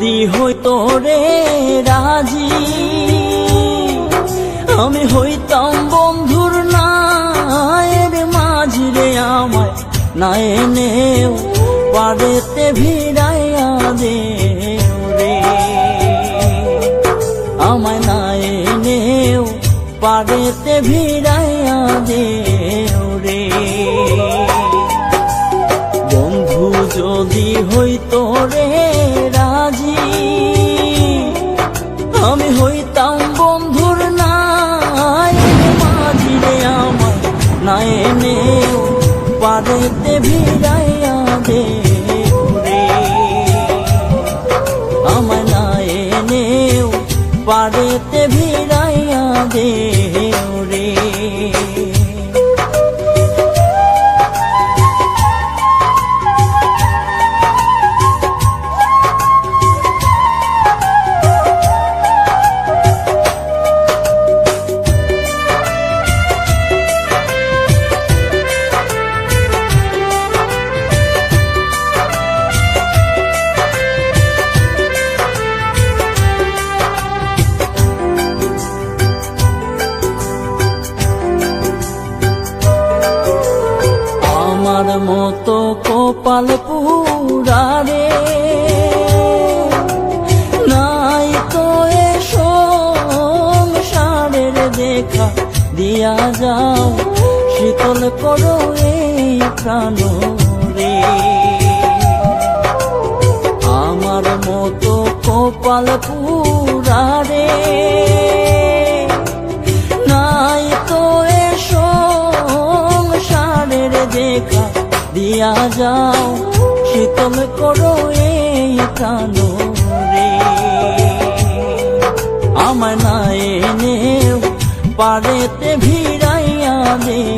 যদি হইতো রে রাজি, আমি হইতাম বন্ধুর নায়ের মাঝরে আমায় না এনেও পারেতে ভিড়াইয়া দে রে। আমায় না এনেও পারেতে ভিড়াইয়া দে নেও পারেতে ভিড়াইয়া দে রে আমায় নাই নেও পারেতে ভিড়াইয়া দে রে আমার মতো কপাল পুরারে নাই তো এ সংসারের দেখা দিয়া যাও, শীতল করো এই প্রাণ রে। আমার মতো কপাল পুরারে নাই দিয়া যাও শীতল করো এই প্রাণ রে। আমার না এনেও পারেতে ভিড়াইয়া দেও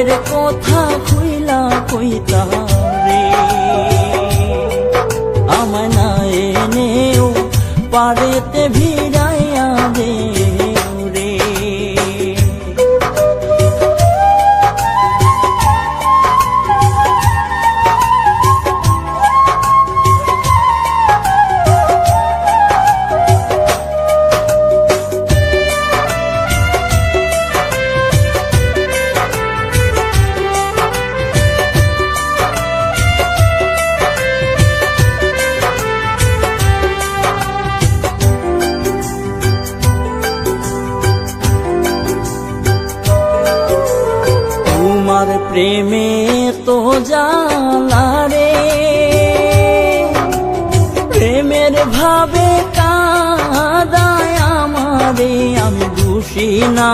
মনের কথা খুইলা কইতা রে আমায় না এনেও পারেতে ভিড়াইয়া প্রেমে তো জালা রে। প্রেমের ভাবে কাদায় আমারে, আমি দোষী না।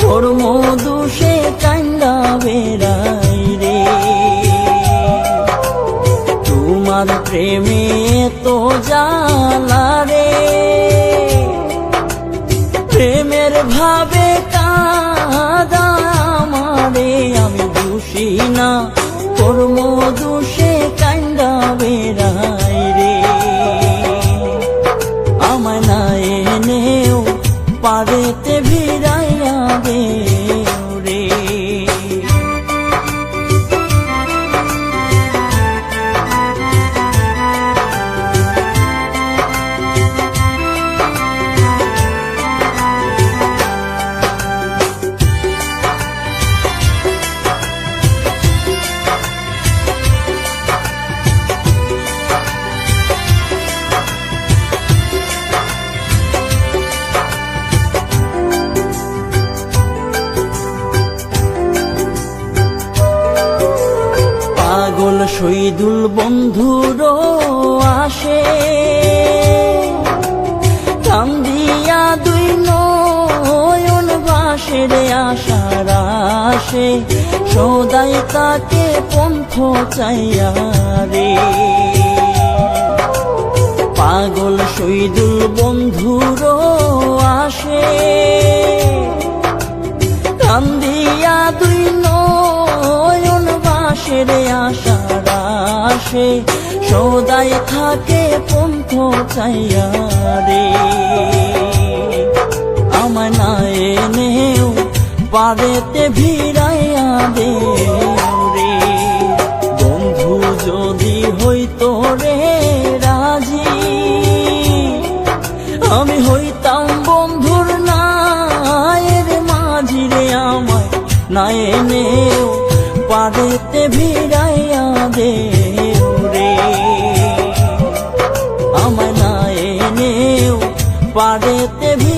তোর মধুষে কান্দা বেড়াই রে। তোমার প্রেমে তো জালা রে। প্রেমের ভাবে কাদা দোষী না। তোর মধুষে কান্দা বেড়াই রে। আমায় না এনেও পারেতে ভিড়াইয়া দে। পাগল শহীদুল বন্ধুরও আসে। কান্দিয়া দুই নয়ন বাসের আশার আসে। সদাই তাকে পন্থ চাইয়া রে। পাগল শহীদুল বন্ধুরও আসে। আসে সদাই থাকে পন্থ চাইয়া রে। আমায় না এনেও পারেতে ভিড়াইয়া দে রে। বন্ধু যদি হইতো রে রাজি, আমি হইতাম বন্ধুর নায়ের মাঝি রে আমায় না এনেও পারেতে ভিড়াইয়া পারেতে ভিড়